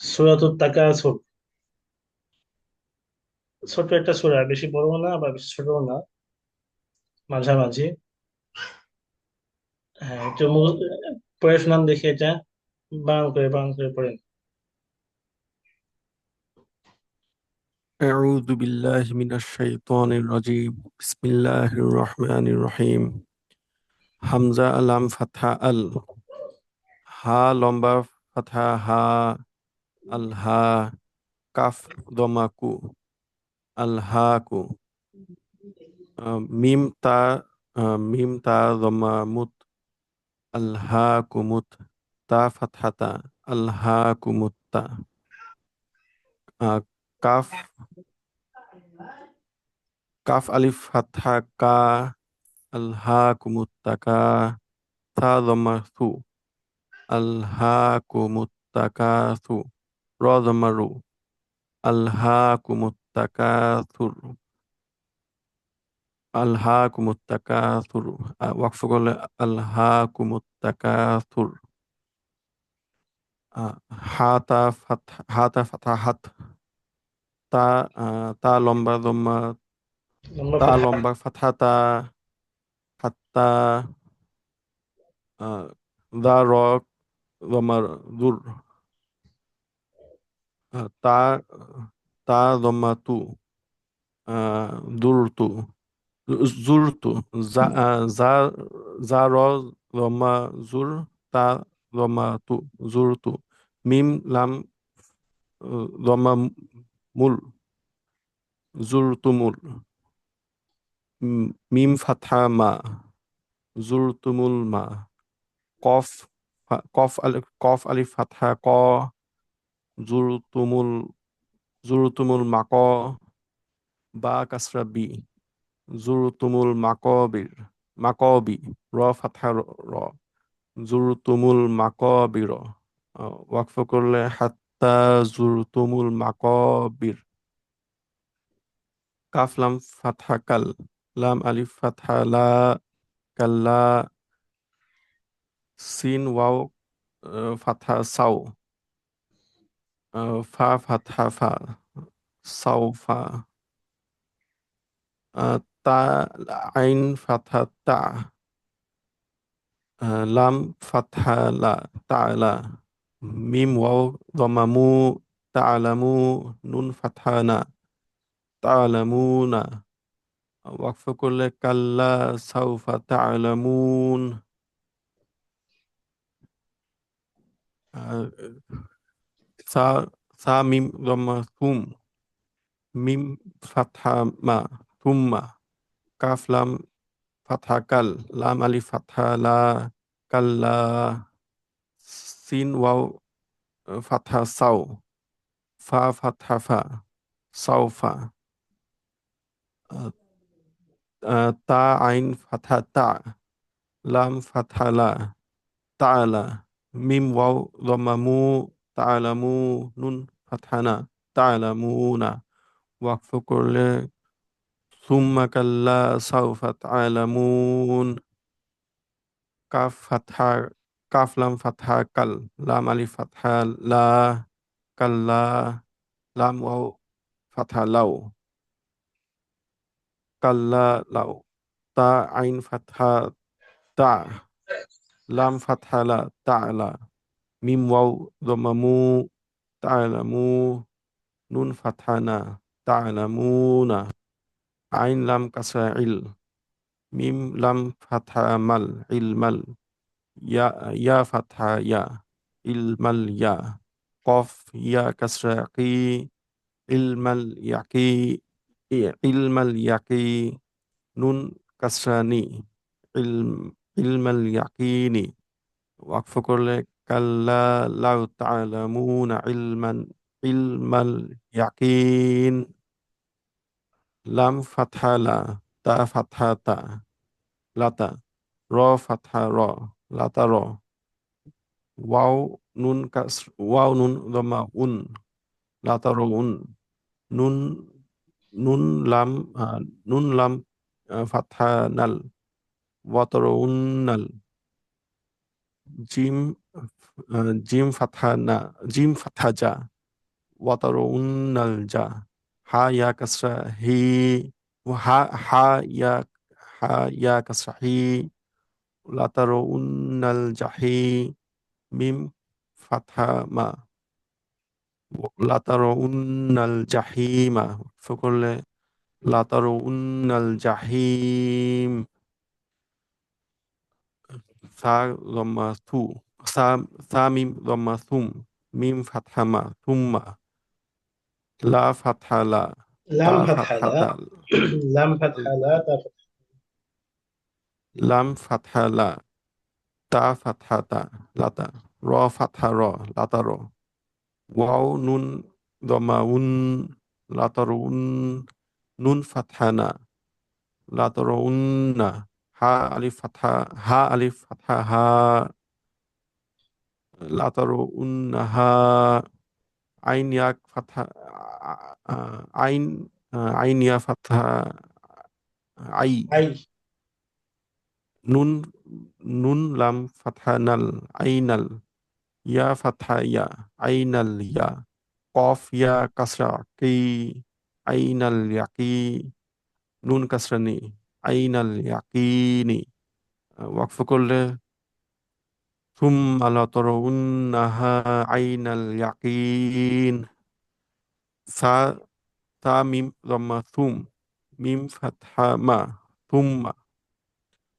সূরাতুত তাকাসুর ছোট একটা সূরা বেশি বড়ও না আবার বেশি ছোটও না মাঝামাঝি হ্যাঁ একটু মু- পড়ে শোনান দেখি এটা বাং করে বাং করে পড়েন أعوذ بالله من الشيطان الرجيم بسم الله الرحمن الرحيم হামজা আলাম ফাথা আল হা লম্বা ফাথা হা আল হা কাফ দমাকু আল হাকু আহ, মিম তা মিম তা দমা মুত আল হাকুমুত তা ফাথাতা আল হাকুমুত্তা আহ, কাফ কাফ আলিফ ফাথা কা আল হাকুমুত্তাকা থা দমা থু আল হাকুমুত্তাকাথু র দমা রু আল হাকুমুত্তাকাথুর আল হাকুমুত্তাকাথুর আহ, ওয়াকফ করলে আল হাকুমুত্তাকাথুর আহ, হাতা ফাথা হাতা ফাথা হাত তা তা লম্বা দম্মা তা লম্বা ফাথা তা হাত্তা দা র দমা দুর তা তা দম্মা তু আহ, দুর তু জুরতু জা জা র দমা তা দমা তু জুরতু মিম লাম দমা মুল জুরতুমুল মিম ফাথা মা জুরতুমুল জুরতুমুল মাক বা কাসরা বি। জুরতুমুল মাকবির মাকবি র ফাথা র। জুরতুমুল মাকবির ওয়াকফ করলে হাত্তা জুরতুমুল মাকবির কাফ, লাম ফাথা কাল, লাম, আলিফ ফাথা লা, কাল্লা, সিন, ওয়াও ফাথা সাও। آه، فا 呃，发发他发 صو فا آه، تا عين فتحة آه، تع لام فتحة لا تعالى ميم واو ضممو تعلمو نون فتحة نا تعلمون وقف كل كلا سوف تعلمون sa sa mim dhamma thum mim fatha ma thumma kaf lam eh, fatha kal lam alif fatha la kal la sin wau fatha sau fa fatha fa sau fa. Uh, ta ain fatha ta lam fatha la ta la mim wau dhamma mu নুন ফাথানা তালামুনা ওয়াকফ করলে সুম্মা কাল্লা সাউফা তালামুন calf ফাথা calf লাম ফাথা কাল লাম আলি ফাথা লা কাল্লা লাম wow ফাথা লাও কাল্লা লাও তা আইন ফাথা তা লাম ফাথা লা তালা মিম ওয়াও দমামু তালামু নুন ফাথানা তালামুনা আইন লাম কাসরা ইল মিম লাম ফাথা মাল ইলমাল ইয়া ইয়া ফাথা ইয়া ইলমাল ইয়া কফ ইয়া কাসরা কি ইলমাল ইয়াকি ই- ইলমাল ইয়াকি নুন কাসরা নি ইলম ইলমাল ইয়াকিনি ওয়াকফ করলে كلا لو تعلمون علما علم اليقين. لم فتح لا تا فتح تا لا لتا را فتحة را تا را واو نون كسر واو نون ضم ون لا تا لتا ون نون نون لام آه، نون لام آه، فتح نل. وترون نل. جيم জিম আহ, জিম ফাথা না জিম ফাথা যা হা ইয়া কাসরা হি হা হা ইয়া হা ইয়া কাসরা হি লাতারুন্নাল জাহি মিম ফাতহা মা লাতারুন্নাল জাহিমা করলে লাতারুন্নাল জাহিম সা লম্মা থু সা মিম লম্মা থুম মিম ফাতহা মা থুম্মা লা ফাতহা লা লাম ফাতহা লা লাম ফাতহা লা তা লাম ফাতহা লা তা ফাতহা তা লাতা র ফাতহা র লাতা র ওয়াও নুন দমা উন লাতার উন নুন ফাতহা না লাতার উন্না হা আলিফ ফাতহা হা আলিফ ফাতহা হা লাতার উন্না হা আইন ইয়াক ফাতহা আ- আ- আইন আ- আইন ইয়া ফাতহা আই। আই। নুন নুন লাম ফাতহা নাল আইনাল ইয়া ফাতহা ইয়া আইনাল ইয়া। কফ ইয়া কাসরা কি আইনাল ইয়াকি। নুন কাসরানি আইনাল ইয়াকিনি। ওয়াকফ করলে ثم لترونها عين اليقين سا تا ميم ضمة ثم ميم فتحة ما ثم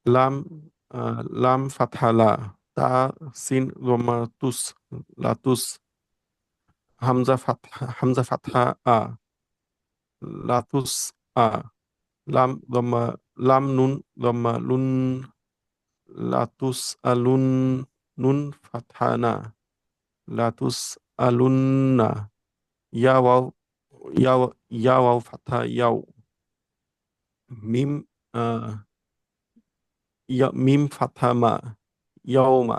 لام آه لام فتحة لا تا سين ضمة تس لا تس همزة فتحة همزة فتحة آ لا تس آ لام ضمة لام نون ضمة لون لا تس ألون نون فتحانا. لا تسألن يا واو يا واو يا واو فتحة ياو. ميم آه، يا ميم فتح ما. يوم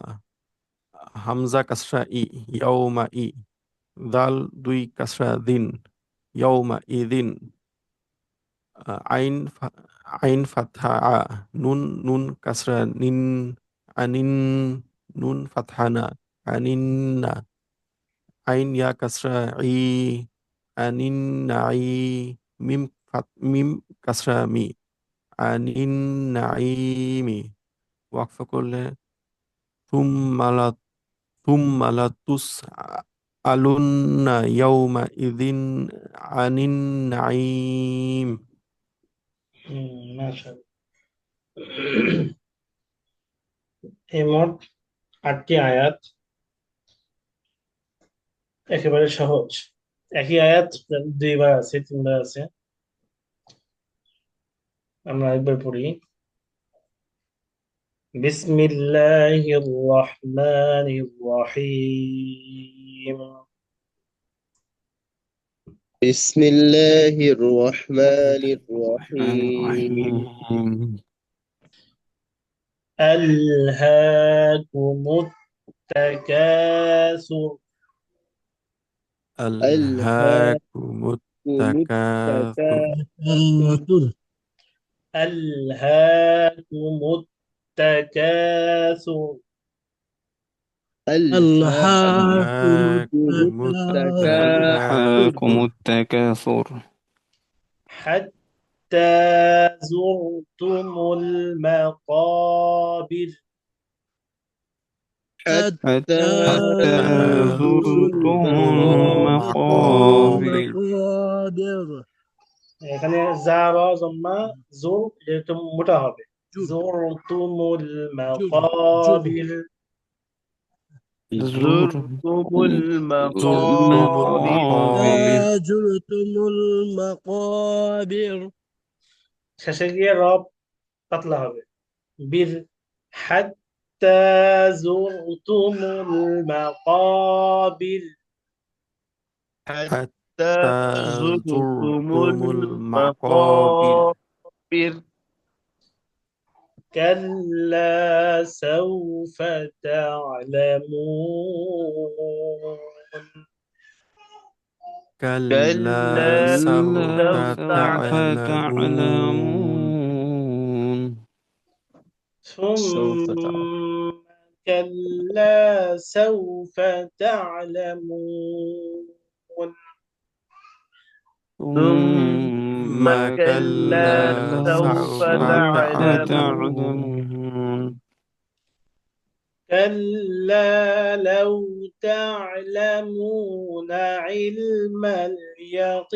همزة كسرة إي. يوم إي. دال دوي كسرة دين ذين إي دين آه، عين عين فتحة نون نون كسرة نين أنين نون فتحنا نا عين يا كسرة عي عن عي ميم فت ميم كسرة مي عننا عي مي. وقف كل ثم لا ثم لا يوم إذن عن النعيم ما شاء الله. আটটি আয়াত একেবারে সহজ। একই আয়াত দুইবার আছে তিনবার আছে। আমরা একবার পড়ি। বিসমিল্লাহির রহমানির রহিম। বিসমিল্লাহির রহমানির রহিম। ألهاكم التكاثر. ألهاكم التكاثر. ألهاكم التكاثر. ألهاكم ألهاكم التكاثر. حتى زرتم المقابر حتى زرتم المقابر এখানে জারা জম্মা জোর যেহেতু মোটা হবে জুরতুমুল মাকাবির زرتم المقابر زرتم المقابر শেষে গিয়ে রব পাতলা হবে বীর হাত্তা জুরতুমুল মাকাবির حتى زرتم المقابر كلا سوف تعلمون كلا سوف تعلمون. ثم كلا سوف تعلمون. ثم كلا سوف تعلمون. كلا لو تعلمون علم اليقين.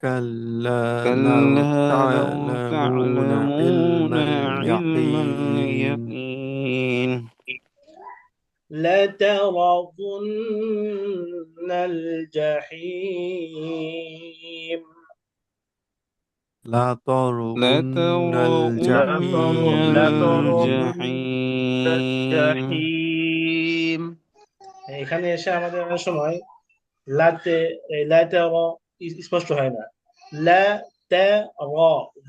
كلا لو تعلمون علم اليقين. لترون الجحيم. لا ترون لترون الجحيم الجحيم الجحيم এখানে এসে আমাদের অনেক সময় লাতে এই লাতে র স্পষ্ট হয় না লা তা র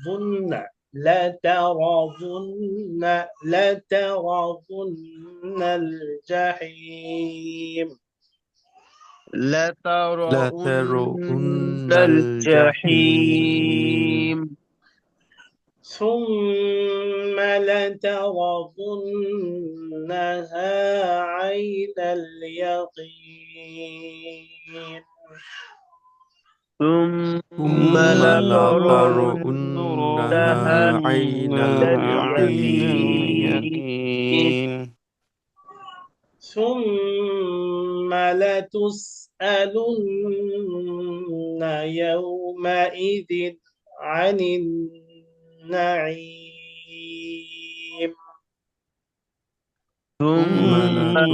যুন্না লা তা র যুন্না লা তা র যুন্নাল জাহিম لترون الجحيم. ثم لترضنها عين اليقين. ثم لترونها عين اليقين. ثم لتسألن يومئذ عن النعيم. ثم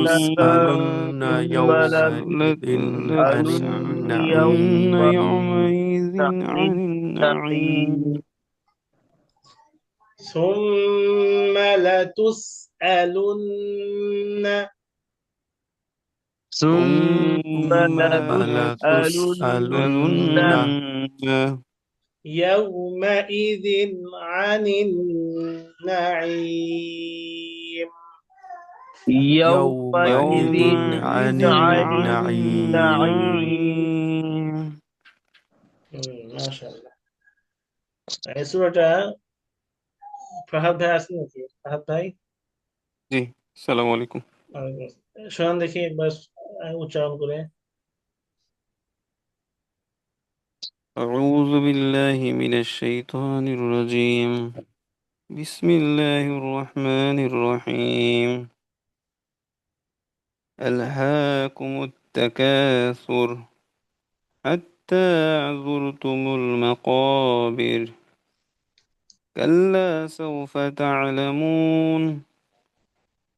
لتسألن يومئذ عن لتسألن النعيم. يومئذ عن النعيم. ثم لتسألن ثم ثم لتسألن لتسألن يومئذ عن النعيم يومئذ عن عن النعيم النعيم মাশাআল্লাহ এই সূরাটা ফাহাদ ভাই আছেন নাকি ফাহাদ ভাই জি সালাম আলাইকুম শোনান দেখি একবার أعوذ بالله من الشيطان الرجيم. بسم الله الرحمن الرحيم. ألهاكم التكاثر حتى عذرتم المقابر. كلا سوف تعلمون.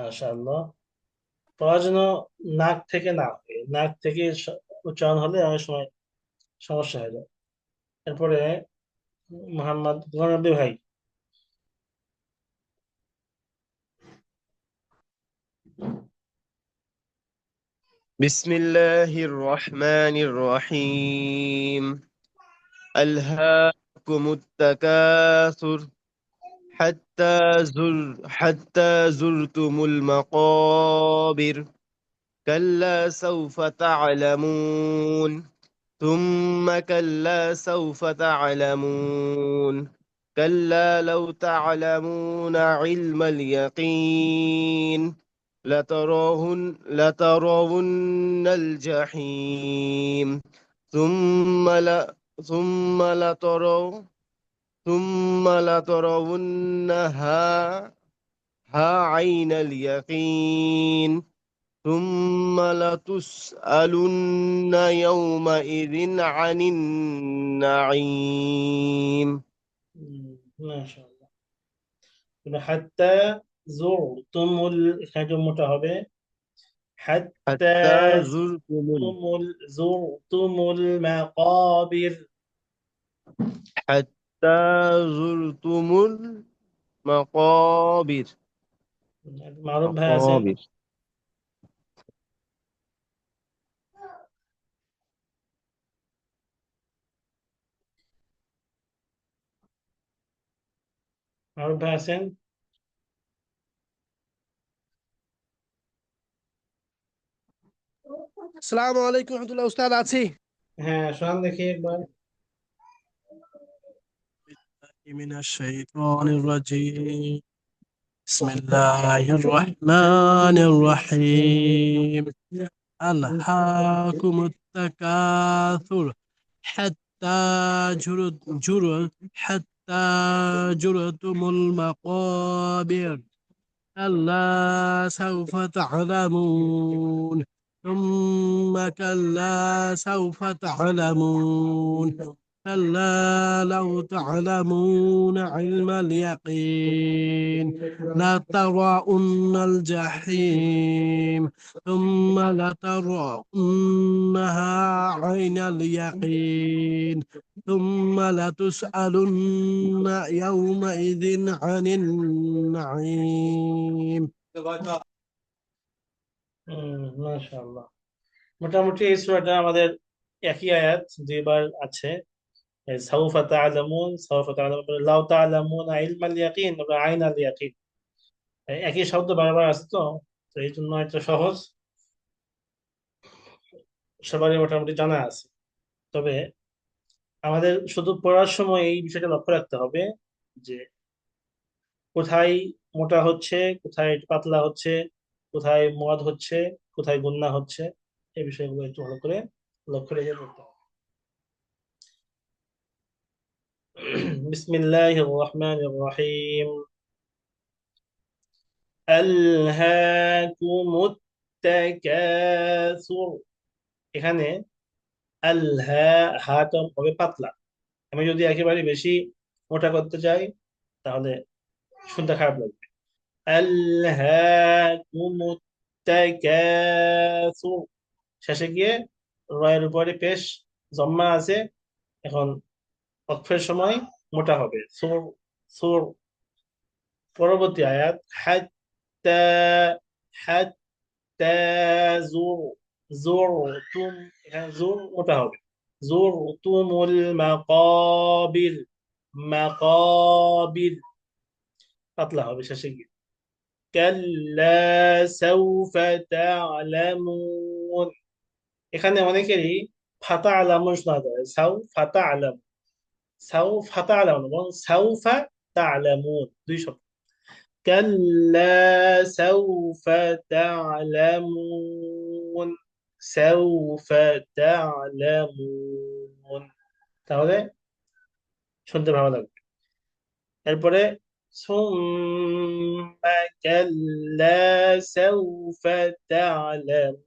মাশাআল্লাহ পড়া যেন নাক থেকে না হয় নাক থেকে স- উচ্চারণ হলে অনেক সময় সমস্যা হয়ে যায় এরপরে মোহাম্মদ গুলাম নবী ভাই بسم الله الرحمن الرحيم ألهاكم التكاثر حتى زر حتى زرتم المقابر. كلا سوف تعلمون. ثم كلا سوف تعلمون. كلا لو تعلمون علم اليقين. لتراهن لترون الجحيم. ثم لا ثم لتروا ثم لترونها ها عين اليقين. ثم لتسألن يومئذ عن النعيم. ما شاء الله. حتى زرتم ال... حتى, حتى زرتم زرتم المقابر. حتى হাত্তা জুরতুমুল মাকাবির ভাই আছে আসসালামু আলাইকুম রহমতুল্লাহ উস্তাদ আছি হ্যাঁ দেখি একবার من الشيطان الرجيم. بسم الله الرحمن الرحيم. ألهاكم التكاثر حتى جرد جرد حتى جرتم المقابر. كلا سوف تعلمون. ثم كلا سوف تعلمون. كلا لو تعلمون علم اليقين لترون الجحيم ثم لترونها عين اليقين ثم لتسألن يومئذ عن النعيم হুম মাশাআল্লাহ মোটামুটি এই সূরাটা আমাদের একই আয়াত দুইবার আছে তা'লামুন সাউফা তা'লামুন তারপরে লাউ ইয়াকিন তারপরে আইনাল ইয়াকিন এই একই শব্দ বারবার আছে তো এই জন্য এটা সহজ। সবারই মোটামুটি জানা আছে। তবে আমাদের শুধু পড়ার সময় এই বিষয়টা লক্ষ্য রাখতে হবে যে কোথায় মোটা হচ্ছে, কোথায় পাতলা হচ্ছে, কোথায় মদ হচ্ছে, কোথায় গুন্না হচ্ছে, এই বিষয়গুলো একটু ভালো করে লক্ষ্য রেখে পড়তে হবে। بسم الله الرحمن الرحيم ألهاكم التكاثر এখানে আলহা হাটা হবে পাতলা আমি যদি একেবারে বেশি মোটা করতে চাই তাহলে শুনতে খারাপ লাগবে আলহাকুম التكاثر শেষে গিয়ে রয়ের উপরে পেশ জম্মা আছে এখন অক্ষরের সময় মোটা হবে সুর সুর পরবর্তী আয়াত হাত্তা হাত্তা জুর জুরতুম এখানে জুর মোটা হবে জুরতুমুল মাকাবির মাকাবির পাতলা হবে শেষে গিয়ে কাল্লা সাউফা তা'লামুন এখানে অনেকেরই ফাতা আলামুন শোনা যায় সাউ ফাতা আলাম সাউ ফাতা আলামুন এবং সাউফা তা'লামুন দুই শব্দ কাল্লা সাউফা তা'লামুন সাউফা তা'লামুন তাহলে শুনতে ভালো লাগবে এরপরে ثم كلا سوف تعلمون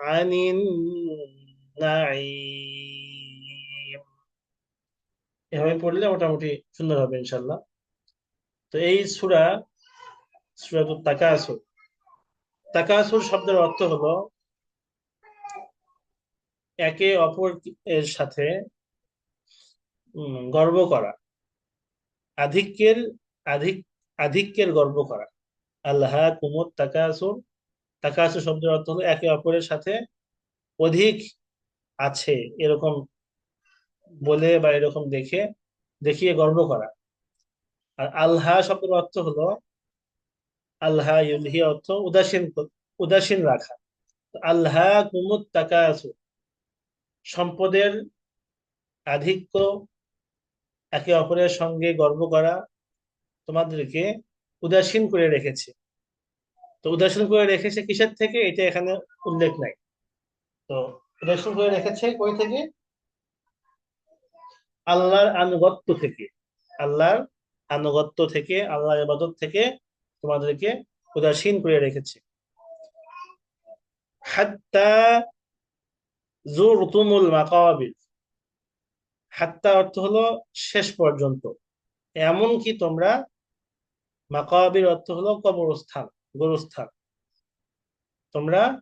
عن النعيم এভাবে পড়লে মোটামুটি সুন্দর হবে ইনশাল্লাহ তো এই সূরা সূরাতুত তাকাসুর তাকাসুর শব্দের অর্থ হলো একে অপর এর সাথে উম, গর্ব করা আধিক্যের আধিক আধিক্যের গর্ব করা আল্লাহ কুমুদ তাকাসুর তাকাসুর শব্দের অর্থ হলো একে অপরের সাথে অধিক আছে, এরকম বলে বা এরকম দেখে, দেখিয়ে গর্ব করা। আর আল্লাহ শব্দের অর্থ হলো আল্লাহ ইউলহি অর্থ উদাসীন উদাসীন রাখা। আল্লাহ কুমুদ তাকাসুর সম্পদের আধিক্য একে অপরের সঙ্গে গর্ব করা তোমাদেরকে উদাসীন করে রেখেছে। তো উদাসীন করে রেখেছে কিসের থেকে? এটা এখানে উল্লেখ নাই। তো উদাসীন করে রেখেছে কই থেকে? আল্লাহর আনুগত্য থেকে। আল্লাহর আনুগত্য থেকে, আল্লাহর ইবাদত থেকে তোমাদেরকে উদাসীন করে রেখেছে। হাত্তা অর্থ হলো শেষ পর্যন্ত। এমনকি তোমরা মাকাবির অর্থ হলো কবরস্থান। গোরস্থান। তোমরা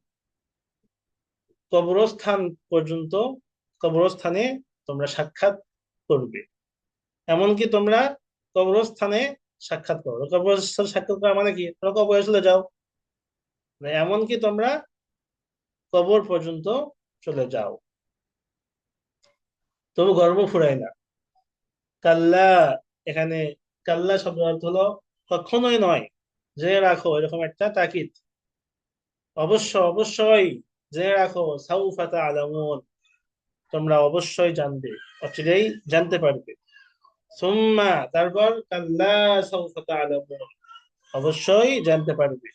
কবরস্থান পর্যন্ত, কবরস্থানে তোমরা সাক্ষাৎ করবে। এমনকি তোমরা কবরস্থানে সাক্ষাৎ করো। কবরস্থান সাক্ষাৎ করা মানে কি? তোমরা কবরে চলে যাও। মানে এমনকি তোমরা কবর পর্যন্ত চলে যাও। তবু গর্ব ফুরায় না। কাল্লা এখানে, কাল্লা শব্দ অর্থ হলো কখনোই নয়। জেনে রাখো, এরকম একটা তাকিদ। অবশ্য, অবশ্যই জেনে রাখো সাউফা তাআলামুন তোমরা অবশ্যই জানবে, অচিরেই জানতে পারবে। সুম্মা, তারপর কাল্লা সাউফা তাআলামুন অবশ্যই জানতে পারবে।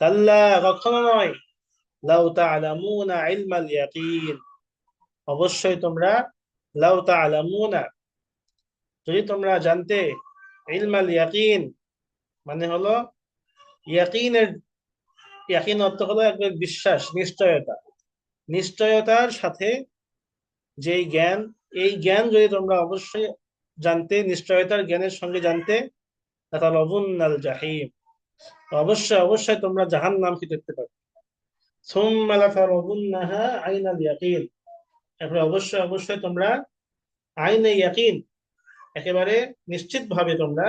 কাল্লা কখনো নয়, লাউ তাআলামুনা ইলমাল ইয়াকিন, অবশ্যই তোমরা লাউ তাআলামুনা, যদি তোমরা জানতে ইলমাল ইয়াকিন মানে হলো ইয়াকিনের ইয়াকিন অর্থ হলো একবার বিশ্বাস, নিশ্চয়তা। নিশ্চয়তার সাথে যেই জ্ঞান, এই জ্ঞান যদি তোমরা অবশ্যই জানতে, নিশ্চয়তার জ্ঞানের সঙ্গে জানতে তাহলে জাহিম। অবশ্যই অবশ্যই তোমরা জাহান নামকে দেখতে পাবে। এরপরে অবশ্যই অবশ্যই তোমরা আইনে ইয়াকিন, একেবারে নিশ্চিতভাবে তোমরা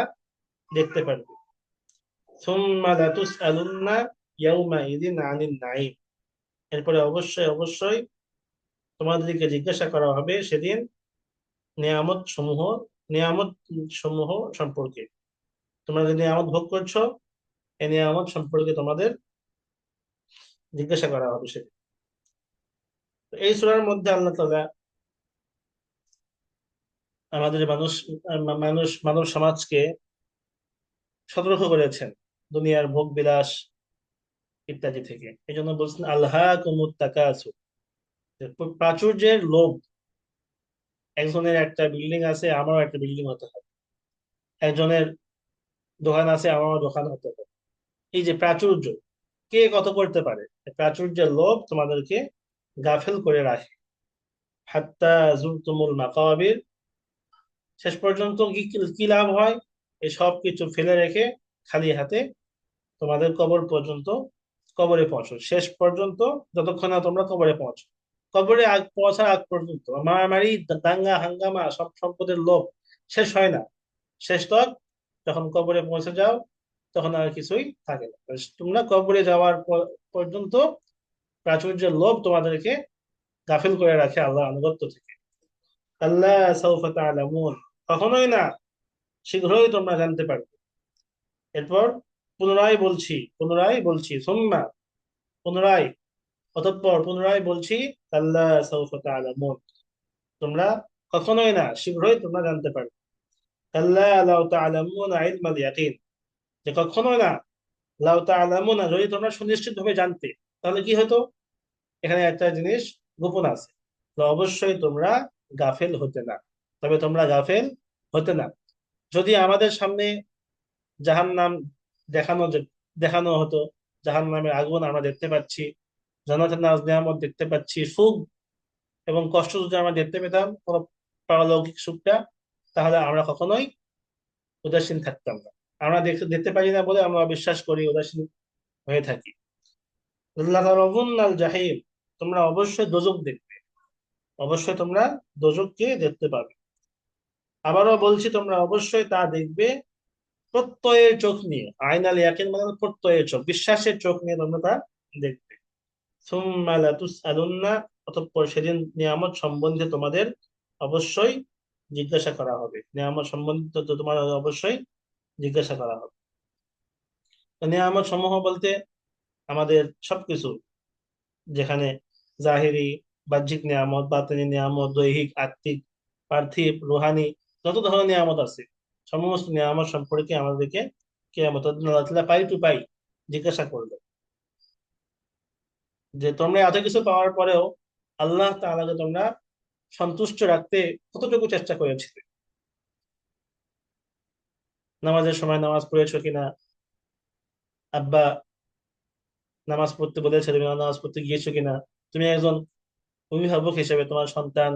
দেখতে পারবে। এরপরে অবশ্যই অবশ্যই তোমাদেরকে জিজ্ঞাসা করা হবে সেদিন নিয়ামত সমূহ নিয়ামত সমূহ সম্পর্কে। তোমরা যে নিয়ামত ভোগ করছ, এই নিয়ামত সম্পর্কে তোমাদের জিজ্ঞাসা করা হবে সেদিন। এই সূরার মধ্যে আল্লাহ তালা আমাদের মানুষ মানুষ, মানব সমাজকে সতর্ক করেছেন। দুনিয়ার ভোগ বিলাস ইত্যাদি থেকে। এই জন্য বলছেন আল্লাহ কুমুত্তাকাসু প্রাচুর্যের লোভ, একজনের একটা বিল্ডিং আছে, আমারও একটা বিল্ডিং হতে হবে। একজনের দোকান আছে, আমারও দোকান হতে হবে। এই যে প্রাচুর্য, কে কত করতে পারে? প্রাচুর্যের লোভ তোমাদেরকে গাফেল করে রাখে। হাত্তা জুরতুমুল মাকাবির। শেষ পর্যন্ত কি কি লাভ হয়? এই সব কিছু ফেলে রেখে খালি হাতে তোমাদের কবর পর্যন্ত কবরে পৌঁছো। শেষ পর্যন্ত যতক্ষণ না তোমরা কবরে পৌঁছো। কবরে আগ, পৌঁছার আগ পর্যন্ত মারামারি, দাঙ্গা, হাঙ্গামা, সব সম্পদের লোভ শেষ হয় না। শেষ তক যখন কবরে পৌঁছে যাও, তখন আর কিছুই থাকে না। তোমরা কবরে যাওয়ার পর্যন্ত প্রাচুর্যের লোভ তোমাদেরকে গাফিল করে রাখে আল্লাহ আনুগত্য থেকে। আল্লাহ সাউফা তাআলামুন। কখনোই না শীঘ্রই তোমরা জানতে পারবে। এরপর পুনরায় বলছি পুনরায় বলছি, সোম্মা, পুনরায়, অতঃপর পুনরায় বলছি আল্লাহ তোমরা কখনোই না, শীঘ্রই তোমরা জানতে পারবে। আল্লাহ যে কখনোই না, লাউ তাআলামুন, যদি তোমরা সুনিশ্চিতভাবে জানতে, তাহলে কি হতো? এখানে একটা জিনিস গোপন আছে। অবশ্যই তোমরা গাফেল হতে না। তবে তোমরা গাফেল হতে না। যদি আমাদের সামনে জাহান নাম দেখানো দেখানো হতো। জাহান নামের আগুন আমরা দেখতে পাচ্ছি। জান্নাতের নাজ নিয়ামত দেখতে পাচ্ছি। সুখ এবং কষ্ট যদি আমরা দেখতে পেতাম, কোনো পারলৌকিক সুখটা, তাহলে আমরা কখনোই উদাসীন থাকতাম না। আমরা দেখতে পারি না বলে আমরা বিশ্বাস করি, উদাসীন হয়ে থাকি। জাহিম, তোমরা অবশ্যই দোজক দেখবে। অবশ্যই তোমরা দোজককে দেখতে পাবে। আবারও বলছি, তোমরা অবশ্যই তা দেখবে। প্রত্যয়ের চোখ নিয়ে আইনাল ইয়াকিন মানে প্রত্যয়ের চোখ, বিশ্বাসের চোখ নিয়ে তোমরা তা দেখবে অতঃপর সেদিন নিয়ামত সম্বন্ধে তোমাদের অবশ্যই জিজ্ঞাসা করা হবে। নিয়ামত সম্বন্ধিত তোমার অবশ্যই জিজ্ঞাসা করা হবে। নিয়ামত সমূহ বলতে আমাদের সবকিছু, যেখানে জাহেরি, বাহ্যিক নিয়ামত, বাতিনি নিয়ামত, দৈহিক, আত্মিক, পার্থিব, রুহানি, যত ধরনের নিয়ামত আছে। সমস্ত নিয়ামত সম্পর্কে আমাদেরকে কেয়ামত পাই টু পাই জিজ্ঞাসা করবে। যে তোমরা এত কিছু পাওয়ার পরেও আল্লাহ তাআলাকে তোমরা সন্তুষ্ট রাখতে কতটুকু চেষ্টা করেছিলে নামাজের সময় নামাজ পড়েছো কিনা? আব্বা নামাজ পড়তে বলেছে, তুমি নামাজ পড়তে গিয়েছো কিনা? তুমি একজন অভিভাবক হিসেবে তোমার সন্তান,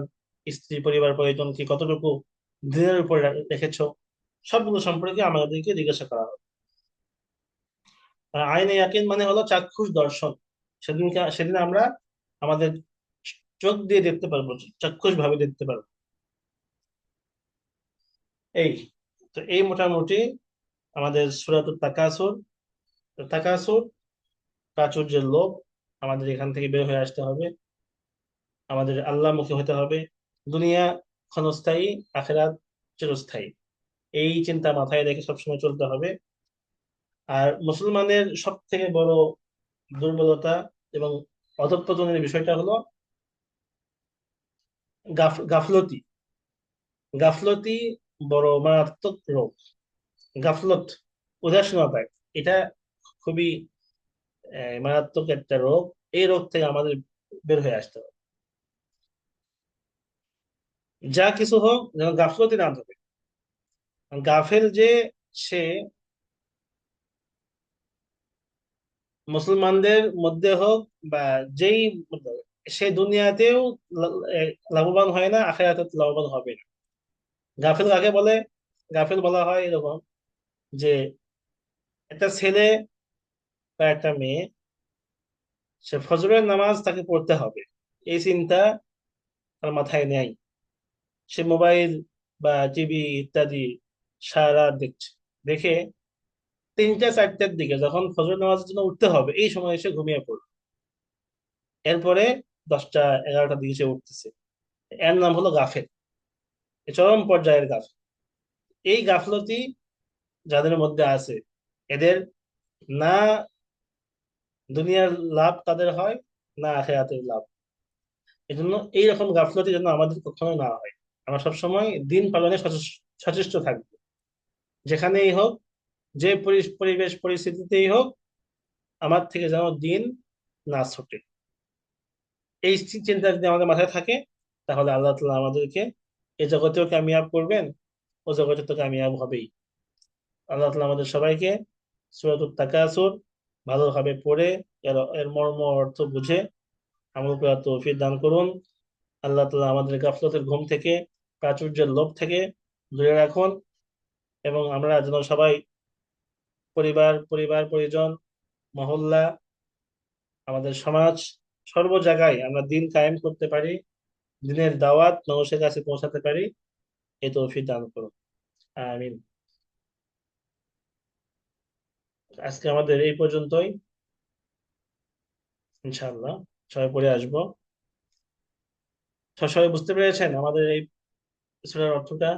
স্ত্রী, পরিবার পরিজন কি কতটুকু দিনের উপর রেখেছো? সবগুলো সম্পর্কে আমাদেরকে জিজ্ঞাসা করা হবে। আইনে ইয়াকিন মানে হলো চাক্ষুষ দর্শন। সেদিনকে, সেদিন আমরা আমাদের চোখ দিয়ে দেখতে পারব চাক্ষুষ ভাবে দেখতে পারব। এই, তো এই মোটামুটি আমাদের সুরাতুল তাকাসুর। তাকাসুর, প্রাচুর্যের লোভ আমাদের এখান থেকে বের হয়ে আসতে হবে। আমাদের আল্লাহমুখী হতে হবে। দুনিয়া ক্ষণস্থায়ী, আখেরাত চিরস্থায়ী। এই চিন্তা মাথায় রেখে সবসময় চলতে হবে। আর মুসলমানের সব থেকে বড় দুর্বলতা এবং অধঃপতনের বিষয়টা হলো গাফলতি। গাফলতি বড় মারাত্মক রোগ। গাফলত উদাসীনতা এটা খুবই মারাত্মক একটা রোগ। এই রোগ থেকে আমাদের বের হয়ে আসতে হবে। যা কিছু হোক যেন গাফলতি না ধরে। গাফেল যে সে মুসলমানদের মধ্যে হোক বা যেই সে দুনিয়াতেও লাভবান হয় না আখেরাতে লাভবান হবে না। গাফেল কাকে বলে? গাফেল বলা হয় এরকম যে একটা ছেলে বা একটা মেয়ে, সে ফজরের নামাজ তাকে পড়তে হবে। এই চিন্তা তার মাথায় নেই। সে মোবাইল বা টিভি ইত্যাদি সারা রাত দেখছে। দেখে তিনটা চারটার দিকে যখন ফজর নামাজের জন্য উঠতে হবে, এই সময় এসে ঘুমিয়ে পড়বে এরপরে দশটা, এগারোটার দিকে সে উঠতেছে। এর নাম হলো গাফেল। চরম পর্যায়ের গাফেল। এই গাফলতি যাদের মধ্যে আছে, এদের না দুনিয়ার লাভ তাদের হয়, না আখেরাতের লাভ। এই জন্য এইরকম গাফলতি যেন আমাদের কখনো না হয়। আমরা সবসময় দিন পালনে সচেষ্ট থাকব। যেখানেই হোক, যে পরি- পরিবেশ পরিস্থিতিতেই হোক, আমার থেকে যেন দিন না ছুটে। এই চিন্তা যদি আমাদের মাথায় থাকে, তাহলে আল্লাহ তালা আমাদেরকে এই জগতেও কামিয়াব করবেন, ও জগতে তো কামিয়াব হবেই। আল্লাহ তালা আমাদের সবাইকে সূরাতুত তাকাসুর ভালোভাবে পড়ে, এর এর মর্ম অর্থ বুঝে আমল করার তৌফিক দান করুন। আল্লাহ তালা আমাদের গাফলতের ঘুম থেকে, প্রাচুর্যের লোভ থেকে দূরে রাখুন। এবং আমরা যেন সবাই পরিবার পরিবার, পরিজন, মহল্লা, আমাদের সমাজ সর্ব জায়গায় আমরা দিন কায়েম করতে পারি, দিনের দাওয়াত মানুষের কাছে পৌঁছাতে পারি। এই তৌফিক দান করুন। আমিন। আজকে আমাদের এই পর্যন্তই। ইনশাআল্লাহ সবাই পড়ে আসব। সবাই বুঝতে পেরেছেন আমাদের এই অর্থটা?